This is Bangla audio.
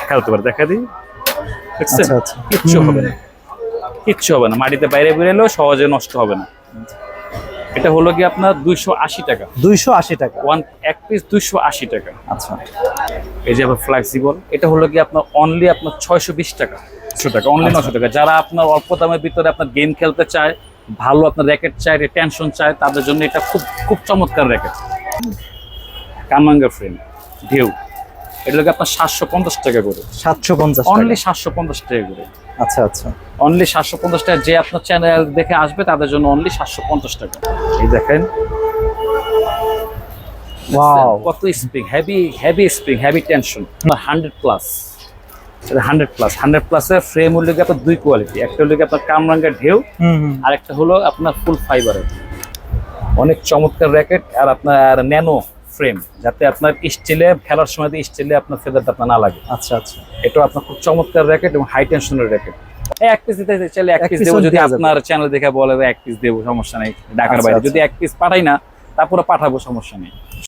খেলতে পারে দেখা দিই। দেখছেন আচ্ছা, আচ্ছা। কিচ্ছু হবে না। কিচ্ছু হবে না। মাটিতে বাইরে বেরোলেও সহজে নষ্ট হবে না। এটা হলো কি আপনার দুইশো আশি টাকা। দুইশো আশি টাকা। ওয়ান এক পিস দুইশো আশি টাকা। আচ্ছা। এই যে আবার ফ্লেক্সিবল এটা হলো কি আপনার অনলি আপনার ছয়শো বিশ টাকা। ছশো টাকা অনলি আচ্ছা। নশো টাকা। যারা আপনার অল্প দামের ভিতরে আপনার গেম খেলতে চায় ভালো আপনার র্যাকেট চায় টেনশন চায় তাদের জন্য এটা খুব খুব চমৎকার র্যাকেট কামাঙ্গা ফ্রেম ঢেউ এটা কি আপনার সাতশো পঞ্চাশ টাকা করে। সাতশো পঞ্চাশ অনলি সাতশো পঞ্চাশ টাকা করে। আচ্ছা আচ্ছা। অনলি সাতশো পঞ্চাশ টাকা যে আপনার চ্যানেল দেখে আসবে তাদের জন্য অনলি সাতশো পঞ্চাশ টাকা। এই দেখেন। কত spring heavy heavy spring heavy tension hundred plus hundred plus hundred প্লাসের ফ্রেম হলো আপনার দুই কোয়ালিটি একটা হলো আপনার কামরাঙ্গা ঢেউ আর একটা হলো আপনার ফুল ফাইবারের অনেক চমৎকার র্যাকেট আর আপনার ন্যানো ফ্রেম যাতে আপনার স্টিলে খেলার সময় স্টিলে আপনার ফেদারটা আপনার না লাগে। আচ্ছা আচ্ছা। এটা আপনার খুব চমৎকার র্যাকেট এবং হাই টেনশনের র্যাকেট এক পিস দিতে চাইলে এক পিস দেবো যদি আপনার চ্যানেল দেখে বলে এক পিস দেবো সমস্যা নেই ঢাকার আচ্ছা, বাইরে। আচ্ছা। যদি এক পিস পাঠাই না তারপরে পাঠাবো সমস্যা নেই।